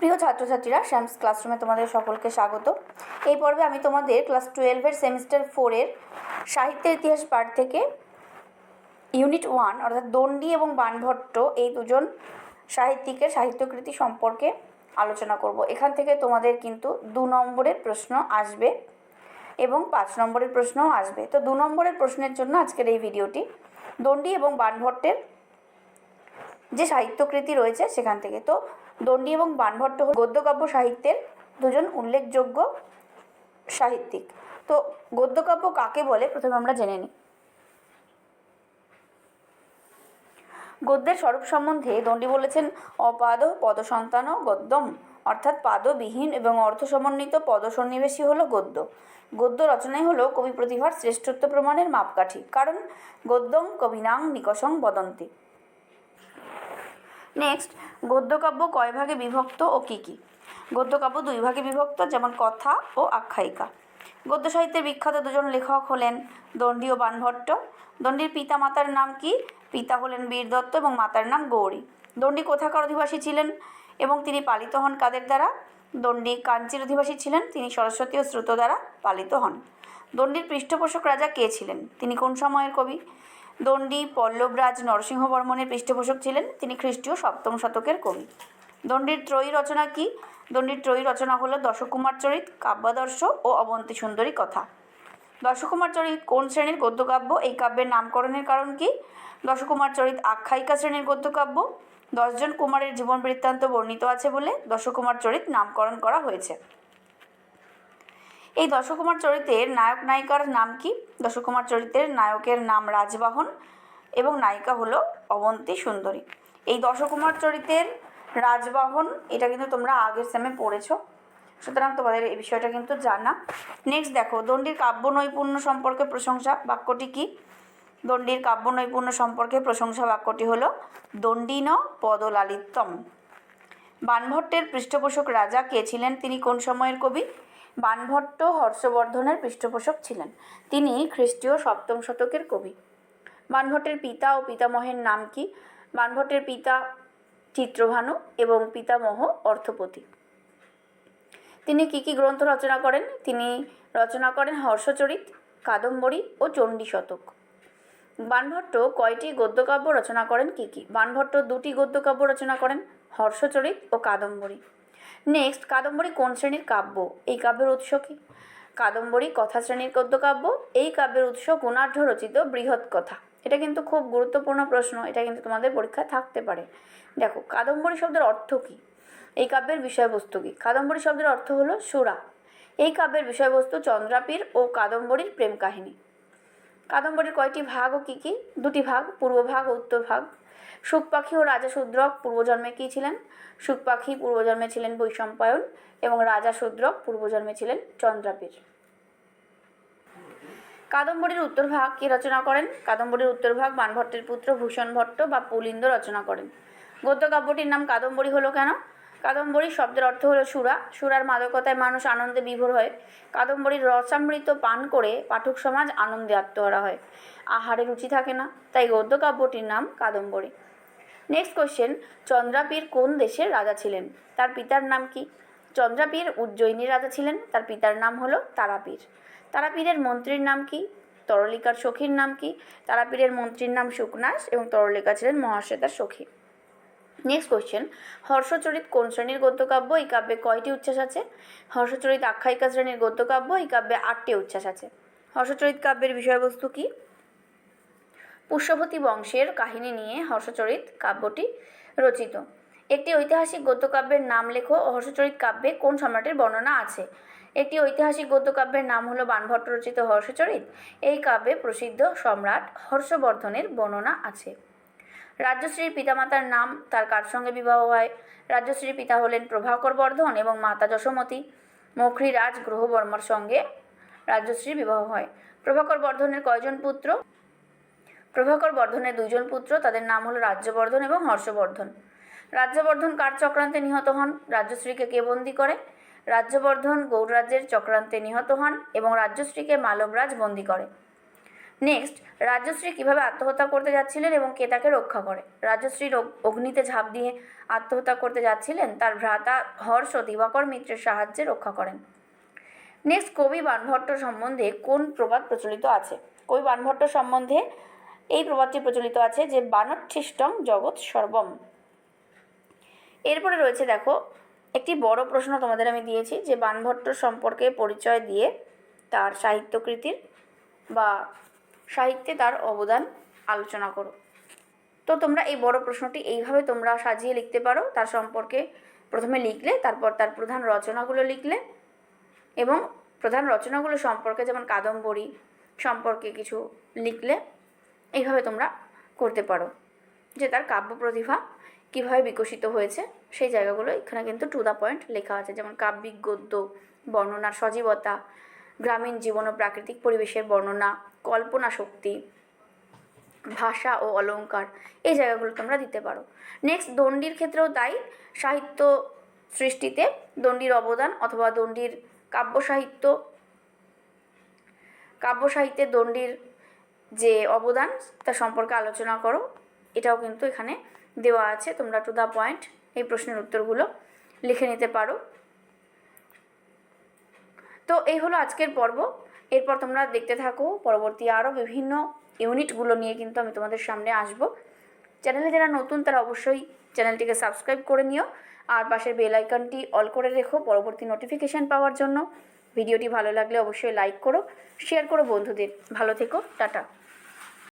প্রিয় ছাত্রছাত্রীরা, শ্যামস ক্লাসরুমে তোমাদের সকলকে স্বাগত। এই পর্বে আমি তোমাদের ক্লাস টুয়েলভের সেমিস্টার ফোরের সাহিত্যের ইতিহাস পাঠ থেকে ইউনিট ওয়ান, অর্থাৎ দণ্ডী এবং বানভট্ট, এই দুজন সাহিত্যিকের সাহিত্যকৃতি সম্পর্কে আলোচনা করব। এখান থেকে তোমাদের কিন্তু দু নম্বরের প্রশ্ন আসবে এবং পাঁচ নম্বরের প্রশ্নও আসবে। তো দু নম্বরের প্রশ্নের জন্য আজকের এই ভিডিওটি দণ্ডি এবং বানভট্টের যে সাহিত্যকৃতি রয়েছে সেখান থেকে। তো দণ্ডী এবং বানভট্ট গদ্যকাব্য সাহিত্যের দুজন উল্লেখযোগ্য সাহিত্যিক। তো গদ্যকাব্য কাকে বলে? প্রথমে আমরা জেনে নিই। গদ্যের স্বরূপ সম্বন্ধে দণ্ডী বলেছেন অপাদ পদসন্তান গদ্যম, অর্থাৎ পাদবিহীন এবং অর্থ সমন্বিত পদসন্নিবেশী হলো গদ্য। গদ্য রচনাই হলো কবি প্রতিভার শ্রেষ্ঠত্ব প্রমাণের মাপকাঠি, কারণ গদ্যং কবিনাং নিকষং বদন্তি। নেক্সট গদ্যকাব্য কয় ভাগে বিভক্ত ও কী কী? গদ্যকাব্য দুই ভাগে বিভক্ত, যেমন কথা ও আখ্যায়িকা। গদ্য সাহিত্যের বিখ্যাত দুজন লেখক হলেন দণ্ডী ও বানভট্ট। দণ্ডীর পিতা মাতার নাম কি? পিতা হলেন বীর দত্ত এবং মাতার নাম গৌরী। দণ্ডী কোথাকার অধিবাসী ছিলেন এবং তিনি পালিত হন কাদের দ্বারা? দণ্ডী কাঞ্চির অধিবাসী ছিলেন, তিনি সরস্বতী ও শ্রুত দ্বারা পালিত হন। দণ্ডীর পৃষ্ঠপোষক রাজা কে ছিলেন? তিনি কোন সময়ের কবি? দণ্ডী পল্লবরাজ নরসিংহ বর্মনের পৃষ্ঠপোষক ছিলেন। তিনি খ্রিস্টীয় সপ্তম শতকের কবি। দণ্ডির ত্রয়ী রচনা কি? দণ্ডির ত্রয়ী রচনা হলো দশকুমার চরিত, কাব্যাদর্শ ও অবন্তী সুন্দরী কথা। দশকুমার চরিত কোন শ্রেণির গদ্যকাব্য? এই কাব্যের নামকরণের কারণ কি? দশকুমার চরিত আখ্যায়িকা শ্রেণির গদ্যকাব্য। দশজন কুমারের জীবন বৃত্তান্ত বর্ণিত আছে বলে দশকুমার চরিত নামকরণ করা হয়েছে। এই দশকুমার চরিত্রের নায়ক নায়িকার নাম কি? দশকুমার চরিত্রের নায়কের নাম রাজবাহন এবং নায়িকা হলো অবন্তী সুন্দরী। এই দশকুমার চরিত্রের রাজবাহন, এটা কিন্তু তোমরা আগের সেমে পড়েছো। সুতরাং তোমাদের এই বিষয়টা কিন্তু জানা। নেক্সট দেখো, দণ্ডির কাব্য নৈপুণ্য সম্পর্কে প্রশংসা বাক্যটি কি? দণ্ডির কাব্য নৈপুণ্য সম্পর্কে প্রশংসা বাক্যটি হলো, দণ্ডিন পদলালিত্যম। বানভট্টের পৃষ্ঠপোষক রাজা কে ছিলেন? তিনি কোন সময়ের কবি? বানভট্ট হর্ষবর্ধনের পৃষ্ঠপোষক ছিলেন। তিনি খ্রিস্টীয় সপ্তম শতকের কবি। বানভট্টের পিতা ও পিতামহের নাম কি? বানভট্টের পিতা চিত্রভানু এবং পিতামহ অর্থপতি। তিনি কি কি গ্রন্থ রচনা করেন? তিনি রচনা করেন হর্ষচরিত, কাদম্বরী ও চণ্ডী শতক। বানভট্ট কয়টি গদ্যকাব্য রচনা করেন? কি কি? বানভট্ট দুটি গদ্যকাব্য রচনা করেন, হর্ষচরিত ও কাদম্বরী। নেক্সট কাদম্বরী কোন শ্রেণির কাব্য? এই কাব্যের উৎস কি? কাদম্বরী কথা শ্রেণির গদ্যকাব্য এই কাব্যের উৎস গুণাঢ্য রচিত বৃহৎ কথা। এটা কিন্তু খুব গুরুত্বপূর্ণ প্রশ্ন, এটা কিন্তু তোমাদের পরীক্ষায় থাকতে পারে। দেখো, কাদম্বরী শব্দের অর্থ কী? এই কাব্যের বিষয়বস্তু কী? কাদম্বরী শব্দের অর্থ হলো সুরা। এই কাব্যের বিষয়বস্তু চন্দ্রাপীর ও কাদম্বরীর প্রেম কাহিনী। কাদম্বরীর কয়টি ভাগ ও কী কী? দুটি ভাগ, পূর্ব ভাগ ও উত্তর ভাগ। সুখ পাখি ও রাজা শূদ্রক পূর্বজন্মে কী ছিলেন? সুখ পাখি পূর্বজন্মে ছিলেন বৈশম্পায়ন এবং রাজা শূদ্রক পূর্বজন্মে ছিলেন চন্দ্রাপীর কাদম্বরীর উত্তর ভাগ কে রচনা করেন? কাদম্বরীর উত্তর ভাগ বানভট্টের পুত্র ভূষণ ভট্ট বা পুলিন্দ রচনা করেন। গদ্য কাব্যটির নাম কাদম্বরী হলো কেন? কাদম্বরী শব্দের অর্থ হলো সুরা। সুরার মাদকতায় মানুষ আনন্দে বিভোর হয়। কাদম্বরীর রসামৃত পান করে পাঠক সমাজ আনন্দে আত্মহারা হয়। আহারে রুচি থাকে না, তাই গদ্য কাব্যটির নাম কাদম্বরী। নেক্সট কোয়েশ্চেন চন্দ্রাপীর কোন দেশের রাজা ছিলেন? তার পিতার নাম কি? চন্দ্রাপীর উজ্জয়িনীর রাজা ছিলেন, তার পিতার নাম হলো তারাপীর। তারাপীরের মন্ত্রীর নাম কি? তরলিকার সখীর নাম কি? তারাপীরের মন্ত্রীর নাম সুকনাস এবং তরলিকা ছিলেন মহাশ্বেতার সখী। নেক্সট কোয়েশ্চেন হর্ষচরিত কোন শ্রেণির গদ্যকাব্য? এই কাব্যে কয়টি উচ্ছ্বাস আছে? হর্ষচরিত আখ্যায়িকা শ্রেণির গদ্যকাব্য, এই কাব্যে আটটি উচ্ছ্বাস আছে। হর্ষচরিত কাব্যের বিষয়বস্তু কি? পুষ্যবতী বংশের কাহিনী নিয়ে হর্ষচরিত কাব্যটি রচিত। একটি ঐতিহাসিক গদ্যকাব্যের নাম লেখো। হর্ষচরিত কাব্যে কোন সম্রাটের বর্ণনা আছে? একটি ঐতিহাসিক গদ্যকাব্যের নাম হলো বানভট্ট রচিত হর্ষচরিত। এই কাব্যে প্রসিদ্ধ সম্রাট হর্ষবর্ধনের বর্ণনা আছে। রাজ্যশ্রীর পিতামাতার নাম তার কার সঙ্গে বিবাহ হয়? রাজ্যশ্রীর পিতা হলেন প্রভাকর বর্ধন এবং মাতা যশোমতী। মৌখরী রাজ গ্রহবর্মার সঙ্গে রাজ্যশ্রীর বিবাহ হয়। প্রভাকর বর্ধনের কয়জন পুত্র? প্রভাকর বর্ধনের দুইজন পুত্র, তাদের নাম হলো রাজ্যবর্ধন এবং হর্ষবর্ধন। রাজ্যবর্ধন কার চক্রান্তে নিহত হন? রাজ্যশ্রীকে কে বন্দি করে? রাজ্যবর্ধন গৌড়রাজ্যের চক্রান্তে নিহত হন এবং রাজ্যশ্রীকে মালবরাজ বন্দি করে। নেক্সট রাজশ্রী কীভাবে আত্মহত্যা করতে যাচ্ছিলেন এবং কে তাকে রক্ষা করে? রাজশ্রীর অগ্নিতে ঝাঁপ দিয়ে আত্মহত্যা করতে যাচ্ছিলেন, তার ভ্রাতা হর্ষ দিবাকর মিত্রের সাহায্যে রক্ষা করেন। নেক্সট কবি বাণভট্ট সম্বন্ধে কোন প্রবাদ প্রচলিত আছে? কবি বাণভট্ট সম্বন্ধে এই প্রবাদটি প্রচলিত আছে যে বানচ্ছিষ্টং জগৎ সর্বম। এরপরে রয়েছে দেখো, একটি বড় প্রশ্ন তোমাদের আমি দিয়েছি যে বাণভট্ট সম্পর্কে পরিচয় দিয়ে তার সাহিত্যকৃতির বা সাহিত্যে তার অবদান আলোচনা করো। তো তোমরা এই বড় প্রশ্নটি এইভাবে তোমরা সাজিয়ে লিখতে পারো। তার সম্পর্কে প্রথমে লিখলে, তারপর তার প্রধান রচনাগুলো লিখলে এবং প্রধান রচনাগুলো সম্পর্কে যেমন কাদম্বরী সম্পর্কে কিছু লিখলে এইভাবে তোমরা করতে পারো। যে তার কাব্য প্রতিভা কীভাবে বিকশিত হয়েছে, সেই জায়গাগুলো এখানে কিন্তু টু দ্য পয়েন্ট লেখা আছে। যেমন কাব্যিক গদ্য, বর্ণনার সজীবতা গ্রামীণ জীবন ও প্রাকৃতিক পরিবেশের বর্ণনা, কল্পনা শক্তি, ভাষা ও অলঙ্কার এই জায়গাগুলো তোমরা দিতে পারো। নেক্সট দণ্ডির ক্ষেত্রেও তাই সাহিত্য সৃষ্টিতে দণ্ডির অবদান অথবা দণ্ডির কাব্য সাহিত্য, কাব্য সাহিত্যে দণ্ডির যে অবদান, তা সম্পর্কে আলোচনা করো। এটাও কিন্তু এখানে দেওয়া আছে। তোমরা টু দ্য পয়েন্ট এই প্রশ্নের উত্তরগুলো লিখে নিতে পারো। তো এই হলো আজকের পর্ব। এরপর তোমরা দেখতে থাকো, পরবর্তী আরও বিভিন্ন ইউনিটগুলো নিয়ে কিন্তু আমি তোমাদের সামনে আসব। চ্যানেলে যারা নতুন, তারা অবশ্যই চ্যানেলটিকে সাবস্ক্রাইব করে নিও আর পাশের বেল আইকনটি অল করে রেখো পরবর্তী নোটিফিকেশান পাওয়ার জন্য। ভিডিওটি ভালো লাগলে অবশ্যই লাইক করো, শেয়ার করো বন্ধুদের। ভালো থেকো, টাটা।